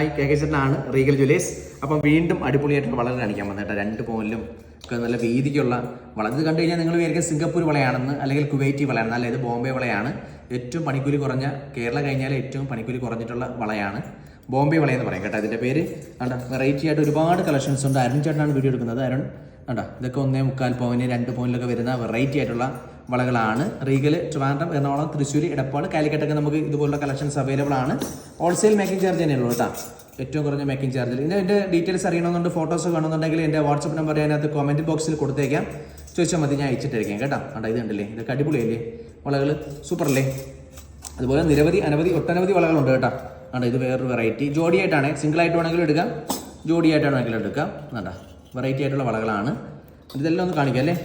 Hi K Regal ജുലേസ്. അപ്പം വീണ്ടും അടിപൊളിയായിട്ടുള്ള വളരെ കാണിക്കാൻ വന്നത് കേട്ടോ. രണ്ട് പോലും ഒക്കെ നല്ല വീതിക്കുള്ള വള കണ്ടു കഴിഞ്ഞാൽ നിങ്ങൾ വിചാരിക്കും സിംഗപ്പൂർ വളയാണെന്ന് അല്ലെങ്കിൽ കുവൈറ്റി വളയാണ് അല്ല ഇത് ബോംബെ വളയാണ്. ഏറ്റവും പണിക്കൂലി കുറഞ്ഞ കേരള കഴിഞ്ഞാൽ ഏറ്റവും പണിക്കൂലി കുറഞ്ഞിട്ടുള്ള വളയാണ്. ബോംബെ വളയെന്ന് പറയും കേട്ടോ ഇതിന്റെ പേര്. കണ്ട? വെറൈറ്റി ആയിട്ട് ഒരുപാട് കളക്ഷൻസ് ഉണ്ട്. അരുൺ ചേട്ടനാണ് വീഡിയോ എടുക്കുന്നത്. അരുൺ കണ്ട? ഇതൊക്കെ ഒന്നേ മുക്കാൽ പോയിന്റ് രണ്ട് പോയിന്റിലൊക്കെ വരുന്ന വെറൈറ്റി ആയിട്ടുള്ള വളകളാണ്. റീഗൽ ട്രിവാൻഡ്രം എറണാകുളം തൃശ്ശൂർ ഇടപ്പാട് കാലിക്കട്ടൊക്കെ നമുക്ക് ഇതുപോലുള്ള കളക്ഷൻസ് അവൈലബിൾ ആണ്. ഹോൾസെയിൽ മേക്കിംഗ് ചാർജ് തന്നെയുള്ളൂ കേട്ടോ. ഏറ്റവും കുറഞ്ഞ മേക്കിംഗ് ചാർജ് ഇതിന്റെ എന്റെ ഡീറ്റെയിൽസ് അറിയണമെന്നുണ്ട് ഫോട്ടോസ് കാണുന്നുണ്ടെങ്കിൽ എന്റെ വാട്സപ്പ് നമ്പർ അതിനകത്ത് കമന്റ് ബോക്സിൽ കൊടുത്തേക്കാം. ചോദിച്ചാൽ മതി ഞാൻ അയച്ചിട്ടിരിക്കാം കേട്ടോ. കണ്ടോ ഇത് കണ്ടില്ലേ? ഇതൊക്കെ അടിപൊളിയല്ലേ? വളകൾ സൂപ്പറല്ലേ? അതുപോലെ നിരവധി അനവധി ഒട്ടനവധി വളകളുണ്ട് കേട്ടോ. കണ്ടോ ഇത് വേറൊരു വെറൈറ്റി ജോഡിയായിട്ടാണ് സിംഗിൾ ആയിട്ട് വേണമെങ്കിലും എടുക്കാം. ജോഡിയായിട്ടാണ് വേണമെങ്കിലും എടുക്കാം. കണ്ടോ വെറൈറ്റി ആയിട്ടുള്ള വളകളാണ്. ഇതെല്ലാം ഒന്ന് കാണിക്കാം അല്ലേ?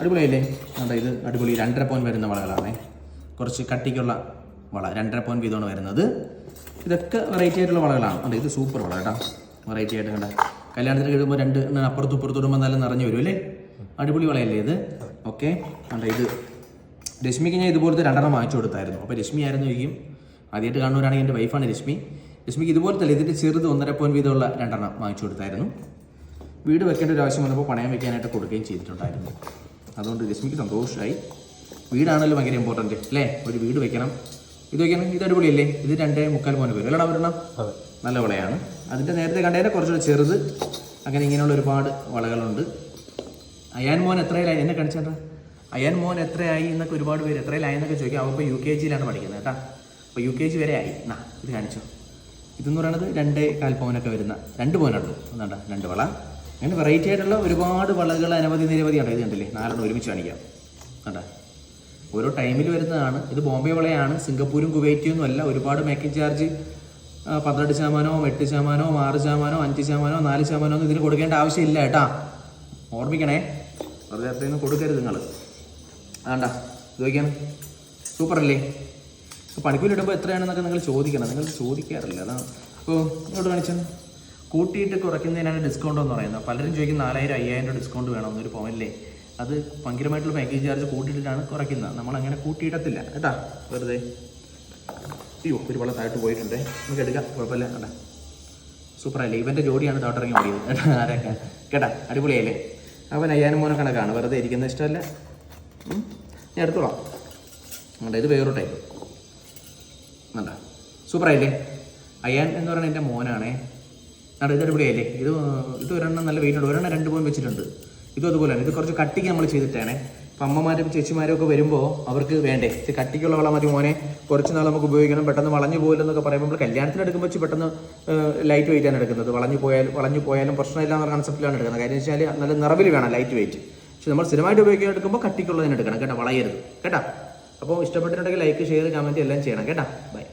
അടിപൊളിയല്ലേ കണ്ടോ ഇത് അടിപൊളി. രണ്ടര പോയിൻ വരുന്ന വളകളാണ്. കുറച്ച് കട്ടിക്കുള്ള വള രണ്ടര പോയിൻ വീതമാണ് വരുന്നത്. ഇതൊക്കെ വെറൈറ്റി ആയിട്ടുള്ള വളകളാണ്. അതെ ഇത് സൂപ്പർ വള കേട്ടോ. വെറൈറ്റി ആയിട്ട് കണ്ട. കല്യാണത്തിന് കഴിയുമ്പോൾ രണ്ട് എണ്ണം അപ്പുറത്തും ഇപ്പുറത്തും ഇടുമ്പോൾ നല്ല നിറഞ്ഞു വരും അല്ലേ? അടിപൊളി വളയല്ലേ ഇത്? ഓക്കെ അതെ ഇത് രശ്മിക്ക് ഞാൻ ഇതുപോലത്തെ രണ്ടെണ്ണം വാങ്ങിച്ചു കൊടുത്തായിരുന്നു. അപ്പോൾ രശ്മി ആയിരുന്നു ചോദിക്കും ആദ്യമായിട്ട് കാണുന്നവരാണെങ്കിൽ എന്റെ വൈഫാണ് രശ്മി. രശ്മിക്ക് ഇതുപോലത്തെ അല്ല ഇതിന്റെ ചെറുത് ഒന്നര പോയിൻ വീതമുള്ള രണ്ടെണ്ണം വാങ്ങിച്ചു കൊടുത്തായിരുന്നു. വീട് വെക്കേണ്ട ഒരു ആവശ്യം വന്നപ്പോൾ പണയം വെക്കാനായിട്ട് കൊടുക്കുകയും ചെയ്തിട്ടുണ്ടായിരുന്നു. അതുകൊണ്ട് രശ്മിക്ക് സന്തോഷമായി വീടാണല്ലോ ഭയങ്കര ഇമ്പോർട്ടന്റ് അല്ലേ ഒരു വീട് വെക്കണം. ഇത് വെക്കണം. ഇത് അടിപൊളിയല്ലേ? ഇത് രണ്ടേ മുക്കാൽ മോനെ വരും അല്ലടാ വരണം നല്ല വളയാണ്. അതിന്റെ നേരത്തെ കണ്ടേനെ കുറച്ചുകൂടെ ചെറുത്. അങ്ങനെ ഇങ്ങനെയുള്ള ഒരുപാട് വളകളുണ്ട്. അയാൻ മോൻ എത്രയിലായി? എന്നെ കണിച്ചേട്ടാ അയാൻ മോൻ എത്രയായി എന്നൊക്കെ ഒരുപാട് പേര് എത്രയിലായി എന്നൊക്കെ ചോദിക്കും. അവ ഇപ്പോൾ യു കെ ജിയിലാണ് പഠിക്കുന്നത് കേട്ടാ. അപ്പോൾ യു കെ ജി വരെ ആയി. എന്നാ ഇത് കാണിച്ചോ. ഇതെന്ന് പറയുന്നത് രണ്ടേ കാൽ പവനൊക്കെ വരുന്ന രണ്ട് പവനുള്ളൂ ഒന്നാണ്ട രണ്ട് വള. അങ്ങനെ വെറൈറ്റി ആയിട്ടുള്ള ഒരുപാട് വളകൾ അനവധി നിരവധി ഉണ്ട്. ഇത് കണ്ടില്ലേ? നാലെണ്ണം ഒരുമിച്ച് കാണിക്കാം. കണ്ടാ? ഓരോ ടൈമിൽ വരുന്നതാണ്. ഇത് ബോംബെ വളയാണ്. സിംഗപ്പൂരും കുവൈറ്റും ഒന്നും അല്ല. ഒരുപാട് മേക്കിംഗ് ചാർജ് പന്ത്രണ്ട് ശതമാനമോ എട്ട് ശതമാനമോ ആറ് ശതമാനമോ അഞ്ച് ശതമാനമോ നാല് ശതമാനമോ ഒന്നും ഇതിന് കൊടുക്കേണ്ട ആവശ്യമില്ല കേട്ടാ. ഓർമ്മിക്കണേ. വെറുതെ അത്രയൊന്നും കൊടുക്കരുത് നിങ്ങൾ ആണ്ട ചോദിക്കാണ് നോക്കിയാണ്. സൂപ്പർ അല്ലേ? അപ്പോൾ പണിക്കൂലി ഇടുമ്പോൾ എത്രയാണെന്നൊക്കെ നിങ്ങൾ ചോദിക്കണം. നിങ്ങൾ ചോദിക്കാറില്ല. അതാണ്. അപ്പോൾ ഇങ്ങോട്ട് കാണിച്ചാൽ കൂട്ടിയിട്ട് കുറയ്ക്കുന്നതിനാണ് ഡിസ്കൗണ്ട് എന്ന് പറയുന്നത്. പലരും ചോദിക്കും നാലായിരം അയ്യായിരം രൂപ ഡിസ്കൗണ്ട് വേണം ഒരു പോയിന്റിലേ അത് ഭയങ്കരമായിട്ടുള്ള പാക്കേജ് ചാർജ് കൂട്ടിയിട്ടാണ് കുറയ്ക്കുന്നത്. നമ്മൾ അങ്ങനെ കൂട്ടിയിടത്തില്ല. കേട്ടാ? വെറുതെ. അയ്യോ ഒരു വെള്ളം താഴോട്ട് പോയിട്ടുണ്ട്. നമുക്ക് എടുക്കാം. കുഴപ്പമില്ല. കേട്ടാ സൂപ്പറല്ലേ ഇവന്റെ ജോഡിയാണ് തോട്ടിറങ്ങി ഓടിയത്. കേട്ടാ? ആരൊക്കെ? കേട്ടാ? അടിപൊളിയല്ലേ? അവൻ അയ്യായിരം മോനെ കണക്കാണ്. വെറുതെ ഇരിക്കുന്ന ഇഷ്ടമല്ല. ഞാൻ എടുത്തോളാം. അങ്ങോട്ട് ഇത് വേറൊരു ടൈപ്പ് വേണ്ട സൂപ്പറായില്ലേ അയ്യാൻ എന്ന് പറയുന്നത് എന്റെ മോനാണേ. അവിടെ ഇത് അടിപൊളിയായില്ലേ ഇത് ഇത് ഒരെണ്ണം നല്ല വെയിറ്റ് ഉണ്ട്. ഒരെണ്ണം രണ്ട് പോയിന്റ് വെച്ചിട്ടുണ്ട്. ഇതും അതുപോലെ തന്നെ ഇത് കുറച്ച് കട്ടിക്ക് നമ്മൾ ചെയ്തിട്ടാണേ. അപ്പം അമ്മമാരും ചേച്ചിമാരും ഒക്കെ വരുമ്പോൾ അവർക്ക് വേണ്ടേ? ഇത് കട്ടിക്കുള്ള വളം മതി മോനെ. കുറച്ച് നാൾ നമുക്ക് ഉപയോഗിക്കണം. പെട്ടെന്ന് വളഞ്ഞു പോയില്ലെന്നൊക്കെ പറയുമ്പോൾ നമ്മൾ കല്യാണത്തിന് എടുക്കുമ്പോൾ വെച്ച് പെട്ടെന്ന് ലൈറ്റ് വെയിറ്റാണ് എടുക്കുന്നത്. വളഞ്ഞു പോയാൽ വളഞ്ഞു പോയാലും പ്രശ്നമില്ല എന്ന കൺസെപ്റ്റിലാണ് എടുക്കുന്നത്. കാര്യം വെച്ചാൽ നല്ല നിറവിൽ വേണം ലൈറ്റ് വെയിറ്റ് പക്ഷെ നമ്മൾ സ്ഥിരമായിട്ട് ഉപയോഗിക്കാൻ എടുക്കുമ്പോൾ കട്ടിക്കുള്ളതിന് എടുക്കണം. കേട്ടോ വളയരുത്. കേട്ടോ? അപ്പോൾ ഇഷ്ടപ്പെട്ടിട്ടുണ്ടെങ്കിൽ ലൈക്ക് ഷെയർ കമന്റ് എല്ലാം ചെയ്യണം. കേട്ടോ? ബൈ